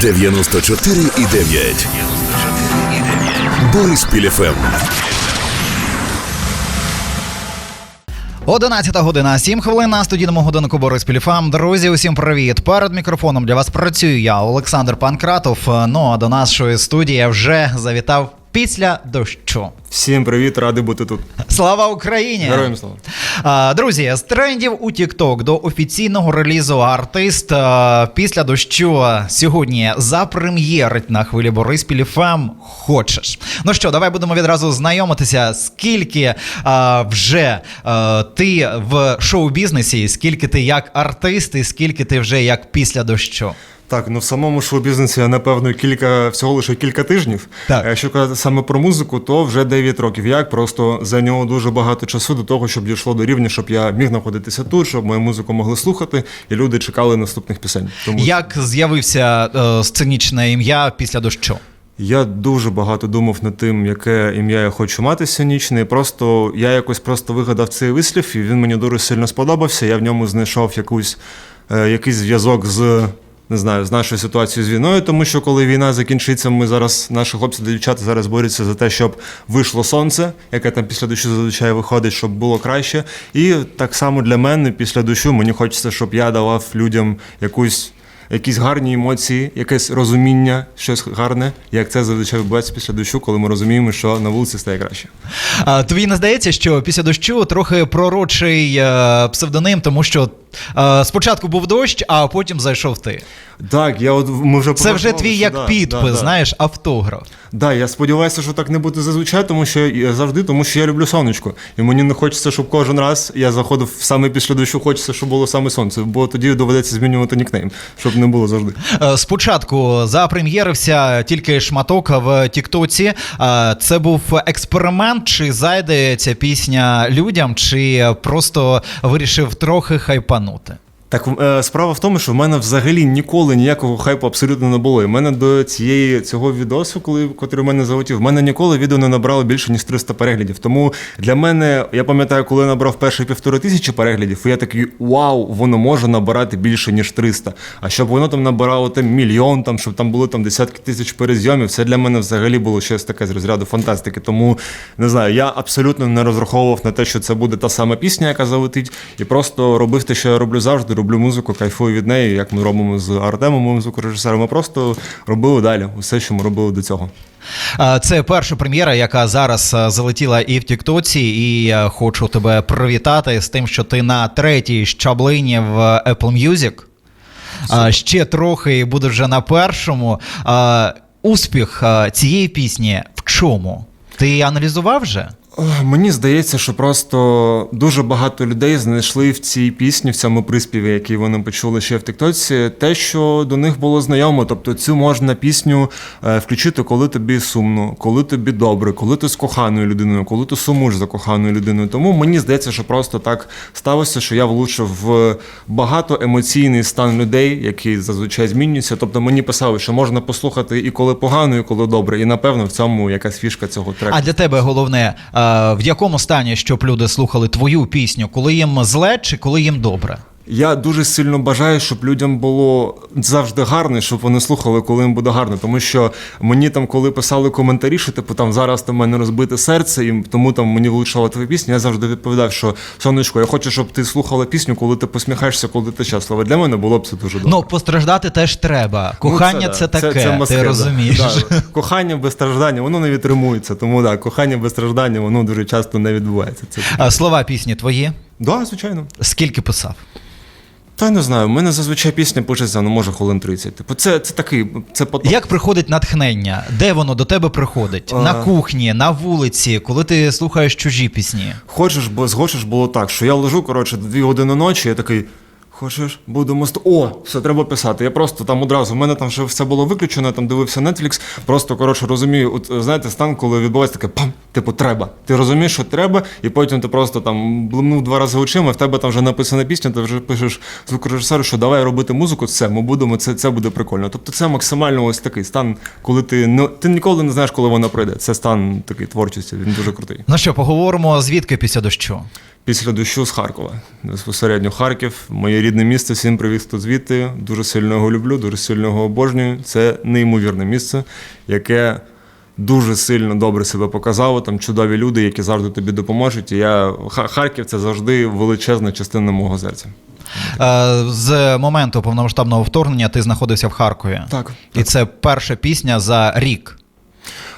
94,9. Борис Піліфем. 11 година, 7 хвилин на студійному годинку Борис Піліфам. Друзі, усім привіт. Перед мікрофоном для вас працюю я, Олександр Панкратов. Ну а до нашої студії вже завітав після дощу. Всім привіт, радий бути тут. Слава Україні! Героям слава. А, Друзі, з трендів у TikTok до офіційного релізу артист а, після дощу сьогодні запрем'єрить на хвилі Бориспіль ФМ Хочеш. Ну що, давай будемо відразу знайомитися, скільки а, вже а, ти в шоу-бізнесі, скільки ти як артист, і скільки ти вже як після дощу. Так, ну в самому шоу-бізнесі напевно кілька всього лише кілька тижнів. Так. А якщо казати саме про музику, то вже 9 років. Як просто зайняло дуже багато часу до того, щоб дійшло до рівня, щоб я міг знаходитися тут, щоб мою музику могли слухати, і люди чекали наступних пісень. Тому Як з'явився е, сценічне ім'я після дощу? Я дуже багато думав над тим, яке ім'я я хочу мати сценічне. І Просто я якось просто вигадав цей вислів, і він мені дуже сильно сподобався. Я в ньому знайшов якусь, е, якийсь зв'язок з. Не знаю, з нашою ситуацією з війною, тому що коли війна закінчиться, ми зараз, наші хлопці та дівчата зараз борються за те, щоб вийшло сонце, яке там після дощу зазвичай виходить, щоб було краще. І так само для мене після дощу мені хочеться, щоб я давав людям якусь якісь гарні емоції, якесь розуміння, щось гарне, як це зазвичай відбувається після дощу, коли ми розуміємо, що на вулиці стає краще. А, тобі не здається, що після дощу трохи пророчий е, псевдоним, тому що е, спочатку був дощ, а потім зайшов ти. Так, я от ми вже Це вже твій що як да, підпис, да, да. знаєш, автограф. Да, я сподіваюся, що так не буде зазвичай, тому що я завжди, тому що я люблю сонечко. І мені не хочеться, щоб кожен раз я заходив саме після дощу, хочеться, щоб було саме сонце, бо тоді доведеться змінювати нікнейм, щоб не було завжди. Е, Спочатку запрем'єрився тільки шматок в Тіктоці. Е, Це був експеримент, чи зайде ця пісня людям, чи просто вирішив трохи хайпанути. Так е, справа в тому, що в мене взагалі ніколи ніякого хайпу абсолютно не було. І в мене до цієї цього відосу, коли котрий в мене залетів, в мене ніколи відео не набрало більше ніж 300 переглядів. Тому для мене, я пам'ятаю, коли набрав перші півтори тисячі переглядів, я такий вау, воно може набирати більше ніж 300. А щоб воно там набирало там мільйон, там щоб там були там десятки тисяч перезйомів, це для мене взагалі було щось таке з розряду фантастики. Тому не знаю, я абсолютно не розраховував на те, що це буде та сама пісня, яка залетить, і просто робив те, що я роблю завжди. Роблю музику, кайфую від неї, як ми робимо з Артемом, моїм звукорежисером. Ми просто робили далі усе, що ми робили до цього. Це перша прем'єра, яка зараз залетіла і в Тіктоці, і я хочу тебе привітати з тим, що ти на третій щаблині в Apple Music. А, Ще трохи і будеш вже на першому. Успіх цієї пісні в чому? Ти аналізував вже? Мені здається, що просто дуже багато людей знайшли в цій пісні, в цьому приспіві, який вони почули ще в Тиктоці, те, що до них було знайомо. Тобто цю можна пісню е, включити, коли тобі сумно, коли тобі добре, коли ти з коханою людиною, коли ти сумуєш за коханою людиною. Тому мені здається, що просто так сталося, що я влучив в багато емоційний стан людей, який зазвичай змінюється. Тобто мені писали, що можна послухати і коли погано, і коли добре. І напевно в цьому якась фішка цього треку. А для тебе головне, е, в якому стані, щоб люди слухали твою пісню, коли їм зле чи коли їм добре? Я дуже сильно бажаю, щоб людям було завжди гарно, і щоб вони слухали, коли їм буде гарно. Тому що мені там, коли писали коментарі, що типу там зараз там мене розбите серце, і тому там мені влучала твоя пісня. Я завжди відповідав, що сонечко, я хочу, щоб ти слухала пісню, коли ти посміхаєшся, коли ти щаслива. Для мене було б це дуже добре. Ну, постраждати теж треба. Кохання Ну, це, да. таке, маски, ти розумієш. Да. Кохання без страждання, воно не відтримується. Тому так, кохання без страждання, воно дуже часто не відбувається. Це А, Слова пісні твої? да, звичайно. Скільки писав? Та не знаю. У мене зазвичай пісня пишеться, ну може хвилин 30. Типу, це, це такий, це поток. Як приходить натхнення? Де воно до тебе приходить? А. На кухні, на вулиці, коли ти слухаєш чужі пісні? Хочеш, бо згочеш було так, що я лежу, коротше, дві години ночі, я такий. Хочеш, будемо ст... О, все треба писати. Я просто там одразу. в мене там ще все було виключено, я там дивився Netflix. Просто коротше розумію, от знаєте, стан, коли відбувається таке пам, типу, треба. Ти розумієш, що треба, і потім ти просто там блимнув два рази очима, в тебе там вже написана пісня, ти вже пишеш звукорежисеру, що давай робити музику, все, ми будемо, це, це буде прикольно. Тобто це максимально ось такий стан, коли ти ну, ти ніколи не знаєш, коли вона прийде. Це стан такий творчості, він дуже крутий. Ну що, поговоримо, звідки після дощу? Після дощу з Харкова. Безпосередньо Харків, моє рідне місце, всім привіт, хто звідти. Дуже сильно його люблю, дуже сильно його обожнюю. Це неймовірне місце, яке дуже сильно добре себе показало. Там чудові люди, які завжди тобі допоможуть. І я Ха- Харків це завжди величезна частина мого серця. Е, З моменту повномасштабного вторгнення ти знаходився в Харкові. Так. І це перша пісня за рік.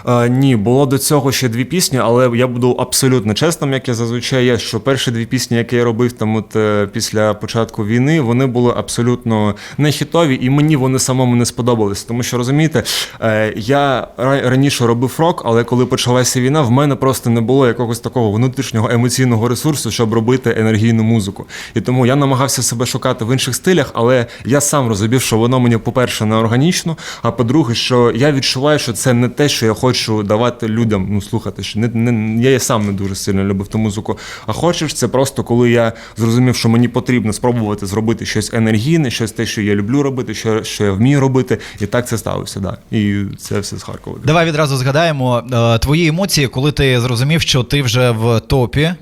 Е, ні, було до цього ще дві пісні, але я буду абсолютно чесним, як я зазвичай є, що перші дві пісні, які я робив там от е, після початку війни, вони були абсолютно не хітові, і мені вони самому не сподобались. Тому що розумієте, е, я ра- раніше робив рок, але коли почалася війна, в мене просто не було якогось такого внутрішнього емоційного ресурсу, щоб робити енергійну музику. І тому я намагався себе шукати в інших стилях, але я сам розумів, що воно мені, по-перше, не органічно, а по-друге, що я відчуваю, що це не те, що я хочу давати людям ну, слухати. Що не, не, я сам не дуже сильно любив ту музику. А хочеш, це просто коли я зрозумів, що мені потрібно спробувати зробити щось енергійне, щось те, що я люблю робити, що, що я вмію робити. І так це сталося. Да. І це все з Харкова. Давай відразу згадаємо е, твої емоції, коли ти зрозумів, що ти вже в топі е,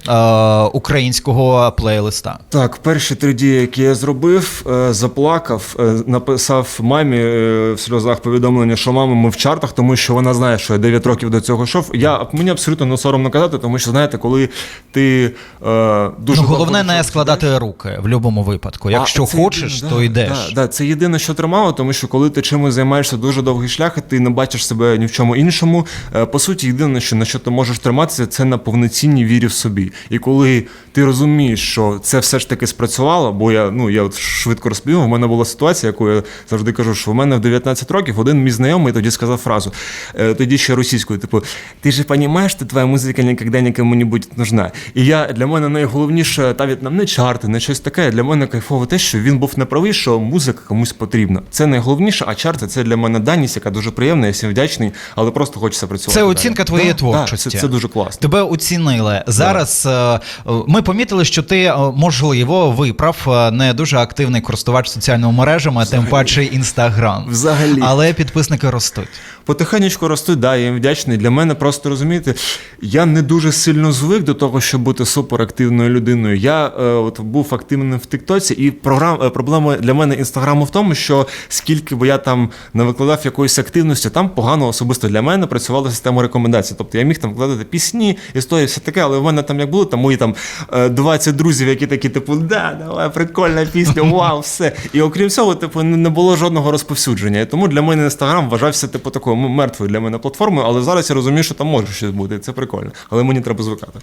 українського плейлиста. Так, перші три дії, які я зробив, е, заплакав, е, написав мамі е, в сльозах повідомлення, що мама, ми в чартах, тому що вона знає, що я 9 років до цього йшов. Я мені абсолютно не соромно казати, тому що знаєте, коли ти е, дуже ну, головне не складати руки в будь-якому випадку. Якщо а хочеш, єдине, то да, йдеш. Да, да, це єдине, що тримало, тому що коли ти чимось займаєшся дуже довгий шлях, і ти не бачиш себе ні в чому іншому. е, По суті, єдине, що на що ти можеш триматися, це на повноцінній вірі в собі. І коли ти розумієш, що це все ж таки спрацювало, бо я ну я от швидко розповів, у мене була ситуація, яку я завжди кажу, що в мене в 19 років один мій знайомий тоді сказав фразу, е, тоді ще російською, типу, ти же розумієш, що твоя музика ніколи нікому не буде нужна. І я для мене найголовніше, навіть нам не чарти, не щось таке. Для мене кайфово те, що він був неправий, що музика комусь потрібна. Це найголовніше, а чарти це для мене даність, яка дуже приємна, я всім вдячний, але просто хочеться працювати. Це оцінка твоєї Да, творчості. Да, це, це дуже класно. Тебе оцінили. Зараз е, е, ми помітили, що ти, е, можливо, виправ е, не дуже активний користувач соціальними мережами, тим паче інстаграм. Взагалі. Але підписники ростуть. Потихенечку ростуть, да, я їм вдячний. Для мене просто розумієте, я не дуже сильно звик до того, щоб бути суперактивною людиною. Я е, от був активним в Тіктоці, і програм, е, проблема для мене інстаграму в тому, що скільки би я там не викладав якоїсь активності, там погано особисто для мене працювала система рекомендацій. Тобто я міг там вкладати пісні, історії, все таке, але в мене там як було, там мої там е, 20 друзів, які такі, типу, да, давай, прикольна пісня, вау, все. І окрім цього, типу, не було жодного розповсюдження. І тому для мене інстаграм вважався типу такою мертвою для мене платформою, але зараз я розумію, що там може щось бути. і Це прикольно. Але мені треба звикати.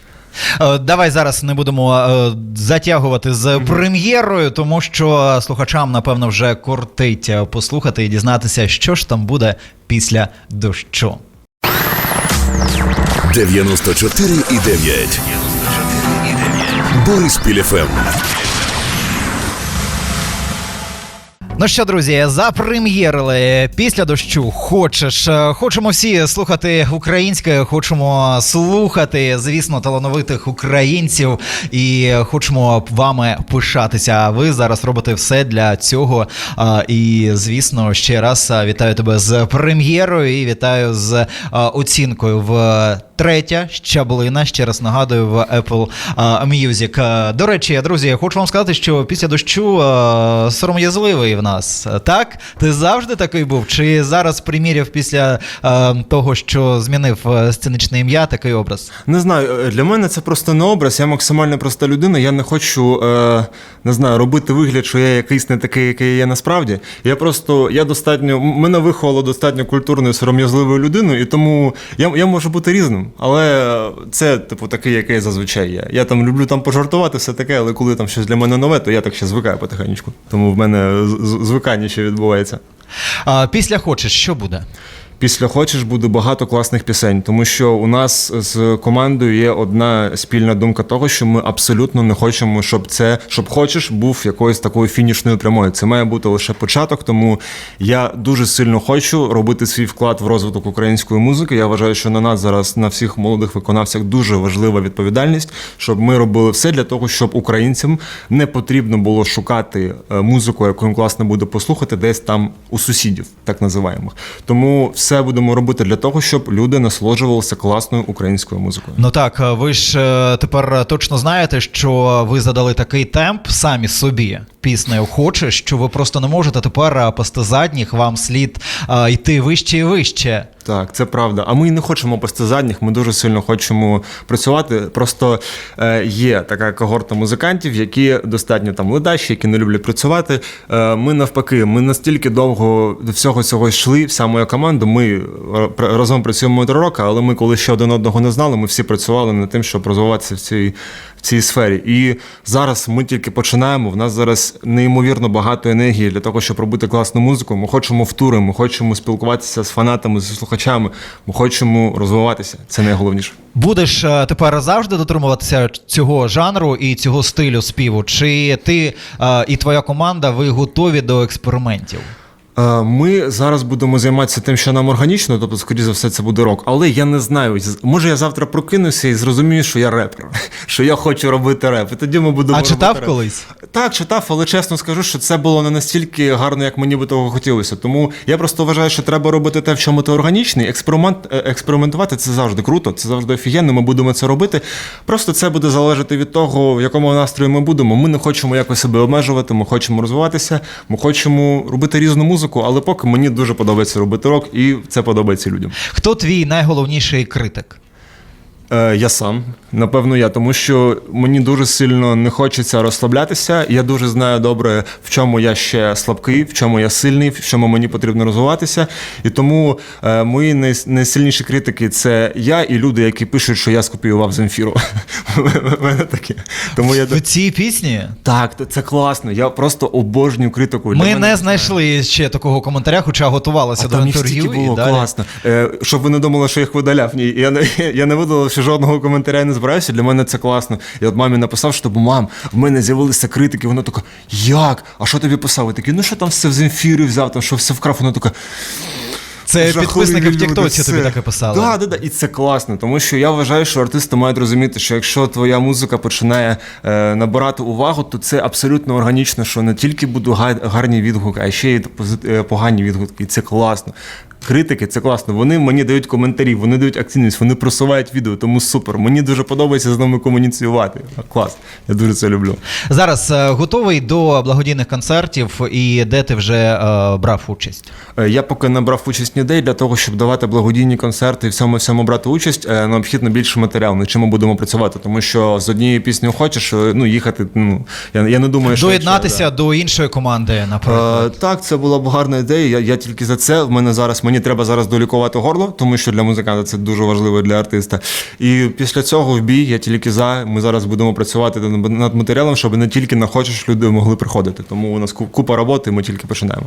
Е, Давай зараз не будемо е, затягувати з прем'єрою, тому що слухачам, напевно, вже кортить е, послухати і дізнатися, що ж там буде після дощу. 94,9. Бориспіль ФМ. Ну що, друзі, запрем'єрили після дощу. Хочеш, Е, хочемо всі слухати українське, хочемо слухати, звісно, талановитих українців, і хочемо вами пишатися. Ви зараз робите все для цього. І звісно, ще раз вітаю тебе з прем'єрою і вітаю з оцінкою в. Третя щаблина, ще раз нагадую, в Apple Music. До речі, друзі, хочу вам сказати, що після дощу сором'язливий в нас. Так? Ти завжди такий був? Чи зараз приміряв після того, що змінив сценичне ім'я, такий образ? Не знаю, е, для мене це просто не образ. Я максимально проста людина. Я не хочу е, не знаю, робити вигляд, що я якийсь не такий, який я насправді. Я просто я достатньо мене виховало достатньо культурною сором'язливою людиною, і тому я, я можу бути різним. Але це, типу, такий, який зазвичай є. Я там люблю там пожартувати, все таке, але коли там щось для мене нове, то я так ще звикаю потихеньку. Тому в мене звикання ще відбувається. А, після хочеш, що буде? Після хочеш буде багато класних пісень, тому що у нас з командою є одна спільна думка того, що ми абсолютно не хочемо, щоб це, щоб хочеш, був якоюсь такою фінішною прямою. Це має бути лише початок. Тому я дуже сильно хочу робити свій вклад в розвиток української музики. Я вважаю, що на нас зараз на всіх молодих виконавцях дуже важлива відповідальність, щоб ми робили все для того, щоб українцям не потрібно було шукати е, музику, яку їм класно буде послухати, десь там у сусідів, так називаємих. Тому все. Все будемо робити для того, щоб люди насолоджувалися класною українською музикою. Ну так, ви ж е, тепер точно знаєте, що ви задали такий темп самі собі піснею хоче, що ви просто не можете тепер пасти задніх, вам слід е, йти вище і вище. Так, це правда. А ми не хочемо пасти задніх, ми дуже сильно хочемо працювати. Просто е, є така когорта музикантів, які достатньо там ледачі, які не люблять працювати. Е, ми навпаки, ми настільки довго до всього цього йшли, вся моя команда. Ми е, разом працюємо три роки, але ми, коли ще один одного не знали, ми всі працювали над тим, щоб розвиватися в цій. В цій сфері, і зараз ми тільки починаємо. В нас зараз неймовірно багато енергії для того, щоб робити класну музику. Ми хочемо в тури, ми хочемо спілкуватися з фанатами, з слухачами. Ми хочемо розвиватися. Це найголовніше. Будеш е, тепер завжди дотримуватися цього жанру і цього стилю співу? Чи ти е, і твоя команда ви готові до експериментів? Е, Ми зараз будемо займатися тим, що нам органічно, тобто, скоріше за все, це буде рок. Але я не знаю. Може, я завтра прокинуся і зрозумію, що я репер, що я хочу робити реп. І тоді ми будемо А читав реп. колись? Так, читав, але чесно скажу, що це було не настільки гарно, як мені би того хотілося. Тому я просто вважаю, що треба робити те, в чому ти органічний. Експеримент, е, експериментувати це завжди круто, це завжди офігенно. Ми будемо це робити. Просто це буде залежати від того, в якому настрої ми будемо. Ми не хочемо якось себе обмежувати, ми хочемо розвиватися, ми хочемо робити різну музику, але поки мені дуже подобається робити рок, і це подобається людям. Хто твій найголовніший критик? Е, я сам, напевно, я, тому що мені дуже сильно не хочеться розслаблятися. Я дуже знаю добре, в чому я ще слабкий, в чому я сильний, в чому мені потрібно розвиватися. І тому е, мої най- найсильніші критики це я і люди, які пишуть, що я скопіював Земфіру. У мене таке. Тому я В цій пісні так, це класно. Я просто обожнюю критику. Для ми мене не знайшли ще такого коментаря, хоча готувалися а до там їх інтерв'ю. було і далі. класно. Е, щоб ви не думали, що я їх видаляв. Ні, я не, я не видалив ще жодного коментаря не збираюся. Для мене це класно. Я от мамі написав, що мам, в мене з'явилися критики. Вона така, як? А що тобі писав? Я такий, ну що там все в Земфірі взяв, там що все вкрав. Вона така. Це Жахливі підписники в Тіктоці тобі це. таке писали. Да, да, да. І це класно, тому що я вважаю, що артисти мають розуміти, що якщо твоя музика починає е, набирати увагу, то це абсолютно органічно, що не тільки будуть га- гарні відгуки, а ще й е, погані відгуки. І це класно. Критики, це класно. Вони мені дають коментарі, вони дають активність, вони просувають відео, тому супер. Мені дуже подобається з ними комуніціювати. Клас. Я дуже це люблю. Зараз е, готовий до благодійних концертів і де ти вже е, брав участь? Е, Я поки не брав участь ніде для того, щоб давати благодійні концерти і в цьому всьому брати участь, е, необхідно більше матеріалу, над чим ми будемо працювати. Тому що з однією піснею хочеш, ну їхати. Ну я, я не думаю, що Доєднатися якщо, до іншої команди, наприклад. Е, так, це була б гарна ідея. Я, я тільки за це. В мене зараз мені треба зараз долікувати горло, тому що для музиканта це дуже важливо для артиста. І після цього в бій я тільки за. Ми зараз будемо працювати над над матеріалом, щоб не тільки на хочеш люди могли приходити. Тому у нас купа роботи, ми тільки починаємо.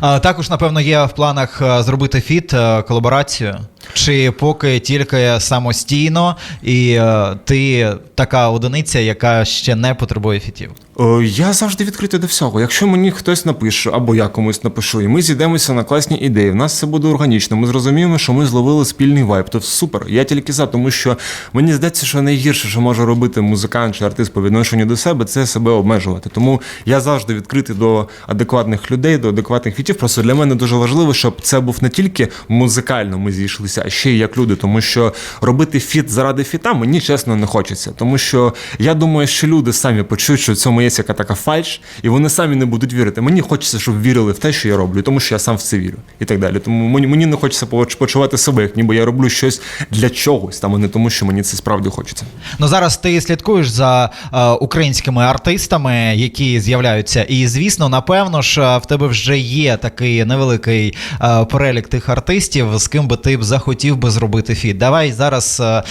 А, також, напевно, є в планах е, зробити фіт, е, колаборацію. Чи поки тільки самостійно, і е, ти така одиниця, яка ще не потребує фітів? Е, Я завжди відкритий до всього. Якщо мені хтось напише, або я комусь напишу, і ми зійдемося на класні ідеї, в нас все буде органічно. Ми зрозуміємо, що ми зловили спільний вайб. То супер. Я тільки за, тому що мені здається, що найгірше, що може робити музикант чи артист по відношенню до себе, це себе обмежувати. Тому я завжди відкритий до адекватних людей, до адекватних фітів. Просто для мене дуже важливо, щоб це був не тільки музикально ми зійшлися, а ще й як люди. Тому що робити фіт заради фіта мені чесно не хочеться. Тому що я думаю, що люди самі почують, що в цьому є яка така фальш, і вони самі не будуть вірити. Мені хочеться, щоб вірили в те, що я роблю, тому що я сам в це вірю і так далі. Тому мені, мені не хочеться почувати себе, як ніби я роблю щось для чогось, там, а не тому, що мені це справді хочеться. Ну зараз ти слідкуєш за е, українськими артистами, які з'являються. І звісно, напевно ж, е, в тебе вже є такий невеликий е, перелік тих артистів, з ким би ти б захотів би зробити фіт. Давай зараз е, е,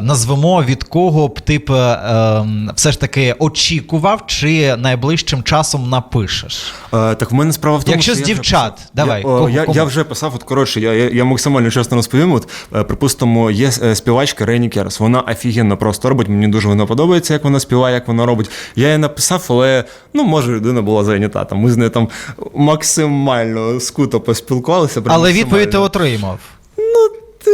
назвемо від кого б ти б е, ем, все ж таки очікував, чи найближчим часом напишеш. Е, так в мене справа в тому, Якщо що з я дівчат, писав. давай, Я, кого- я, кому? я вже писав, от коротше, я, я, я максимально чесно розповім. От, припустимо, є співачка Рейні Керс. Вона офігенно просто робить. Мені дуже вона подобається, як вона співає, як вона робить. Я її написав, але ну може людина була зайнята. Там ми з нею там максимально скуто поспілкувалися. Але відповідь ти отримав.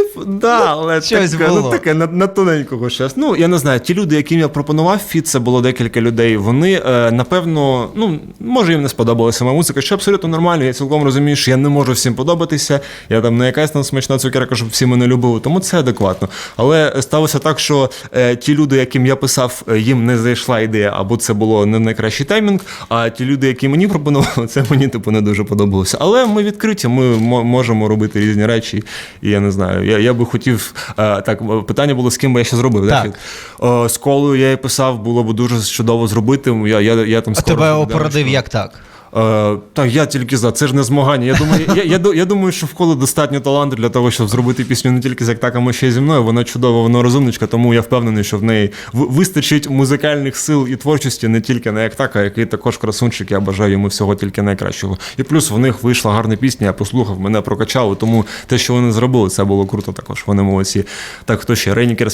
the Ну, Да, але щось таке, було. ну, таке на, на тоненького щас. Ну, я не знаю, ті люди, яким я пропонував фіт, це було декілька людей. Вони, е, напевно, ну, може, їм не сподобалася моя музика, що абсолютно нормально. Я цілком розумію, що я не можу всім подобатися. Я там не якась там смачна цукерка, щоб всі мене любили, тому це адекватно. Але сталося так, що е, ті люди, яким я писав, е, їм не зайшла ідея, або це було не найкращий таймінг. А ті люди, які мені пропонували, це мені типу не дуже подобалося. Але ми відкриті, ми мо- можемо робити різні речі. І я не знаю. Я, я би хотів е, так. питання було з ким би я ще зробив. Так. Е, з колою я писав, було б дуже чудово зробити. Я, я, я там А скоро тебе вже опередив як так? Е, та я тільки за це ж не змагання. Я думаю, я, я, я думаю, що в достатньо таланту для того, щоб зробити пісню не тільки з а ще й зі мною. Вона чудова, вона розумничка, тому я впевнений, що в неї вистачить музикальних сил і творчості не тільки на Актака, який також красунчик. Я бажаю йому всього тільки найкращого. І плюс в них вийшла гарна пісня. Я послухав, мене прокачало. Тому те, що вони зробили, це було круто. Також вони молодці. Так, хто ще Рейнікер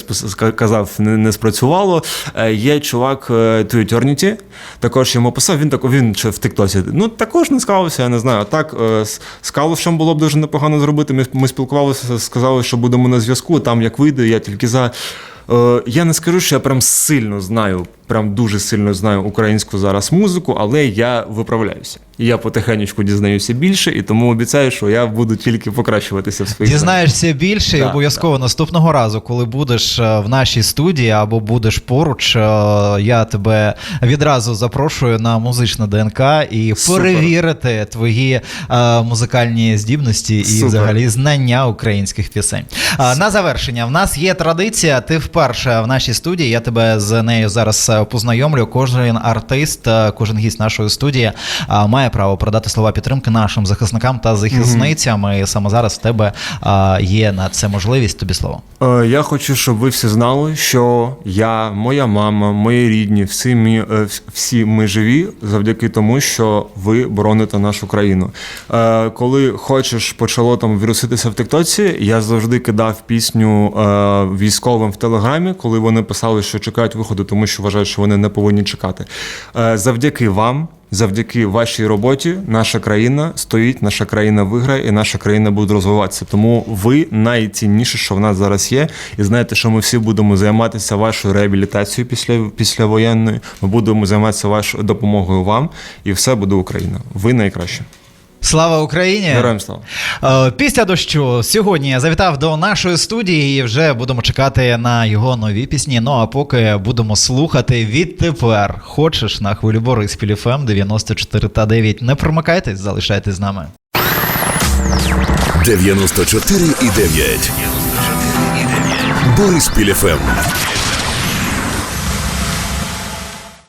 казав, не, не спрацювало. Е, Є чувак е, To Eternity, також йому писав. Він так він в Тиктоці. Ну також не склалося, я не знаю. Так е, з Калушем було б дуже непогано зробити. Ми, ми спілкувалися, сказали, що будемо на зв'язку. Там як вийде, я тільки за. Е, Я не скажу, що я прям сильно знаю, прям дуже сильно знаю українську зараз музику, але я виправляюся. Я потихеньку дізнаюся більше, і тому обіцяю, що я буду тільки покращуватися в своїх. Дізнаєшся більше і обов'язково наступного разу, коли будеш е, в нашій студії або будеш поруч, е, я тебе відразу запрошую на музичне ДНК і Супер. перевірити твої е, музикальні здібності і Супер. взагалі знання українських пісень. Е, на завершення, в нас є традиція. Ти вперше в нашій студії. Я тебе з нею зараз познайомлю. Кожен артист, е, кожен гість нашої студії е, має право продати слова підтримки нашим захисникам та захисницям. І саме зараз в тебе е, є на це можливість. Тобі слово. Я хочу, щоб ви всі знали, що я, моя мама, мої рідні, всі ми, е, всі ми живі завдяки тому, що ви бороните нашу країну. Коли хочеш почало там віруситися в Тиктоці, я завжди кидав пісню військовим в телеграмі, коли вони писали, що чекають виходу, тому що вважають, що вони не повинні чекати. Е, Завдяки вам. Завдяки вашій роботі наша країна стоїть, наша країна виграє, і наша країна буде розвиватися. Тому ви найцінніше, що в нас зараз є. І знаєте, що ми всі будемо займатися вашою реабілітацією після післявоєнної. Ми будемо займатися вашою допомогою вам, і все буде Україна. Ви найкраще. Слава Україні! Героям слава. Е, Після дощу сьогодні я завітав до нашої студії і вже будемо чекати на його нові пісні. Ну а поки будемо слухати відтепер. Хочеш на хвилю Бориспіль ФМ 94 та 9. Не промикайтесь, залишайтесь з нами. 94 і 9. Бориспіль ФМ.